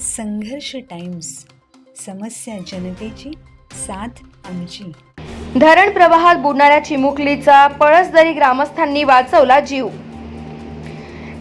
संघर्ष टाइम्स समस्या जनतेची साथ आमची. धरण प्रवाहात बुडणाऱ्या चिमुकलीचा पळसदरी ग्रामस्थांनी वाचवला जीव.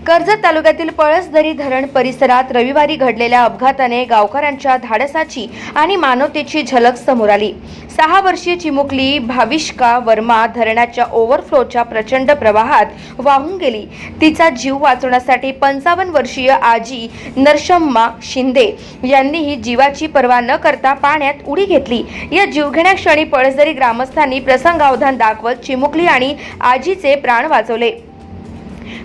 कर्जत तालुक्यातील पळसदरी धरण परिसरात रविवारी घडलेल्या अपघाताने गावकऱ्यांच्या धाडसाची आणि मानवतेची झलक समोर आली. सहा वर्षीय चिमुकली भाविष्का वर्मा धरणाच्या ओव्हरफ्लोच्या प्रचंड प्रवाहात वाहून गेली. तिचा जीव वाचवण्यासाठी पंचावन्न वर्षीय आजी नरशम्मा शिंदे यांनीही जीवाची पर्वा न करता पाण्यात उडी घेतली. या जीवघेण्या क्षणी पळसदरी ग्रामस्थांनी प्रसंगावधान दाखवत चिमुकली आणि आजीचे प्राण वाचवले.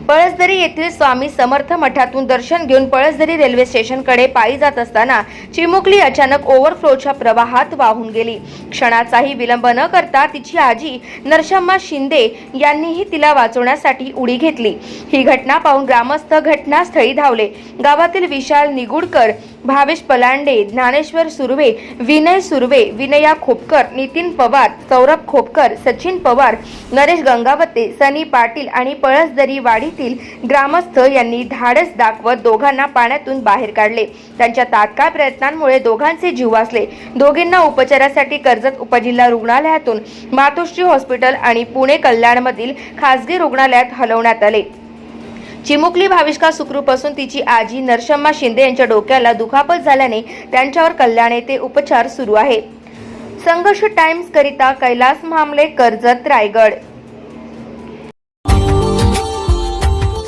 पळसदरी येथील स्वामी समर्थ मठातून दर्शन घेऊन पळसदरी रेल्वे स्टेशनकडे पायी जात असताना चिमुकली अचानक ओव्हरफ्लोच्या प्रवाहात वाहून गेली. क्षणाचाही विलंब न करता तिची आजी नरशम्मा शिंदे यांनीही तिला वाचवण्यासाठी उडी घेतली. ही घटना पाहून ग्रामस्थ घटनास्थळी धावले. गावातील विशाल निगुडकर भावेश पलांडे ज्ञानेश्वर सुर्वे विनय सुर्वे विनया खोपकर नितीन पवार सौरभ खोपकर सचिन पवार नरेश गंगावते सनी पाटील आणि पळसदरी वाडी येथील ग्रामस्थ यांनी धाडस दाखवत दोघांना पाण्यातून बाहेर काढले. त्यांच्या तात्काळ प्रयत्नांमुळे दोघांचे जीव वाचले. दोघींना उपचारासाठी कर्जत उपजिल्हा रुग्णालयातून मातोश्री हॉस्पिटल आणि पुणे कल्याणमधील खासगी रुग्णालयात हलवण्यात आले. चिमुकली भाविष्का सुखरूप असून तिची आजी नरशम्मा शिंदे यांच्या डोक्याला दुखापत झाल्याने त्यांच्यावर कल्याण येथे उपचार सुरू आहे. संघर्ष टाइम्स करिता कैलास मामले कर्जत रायगड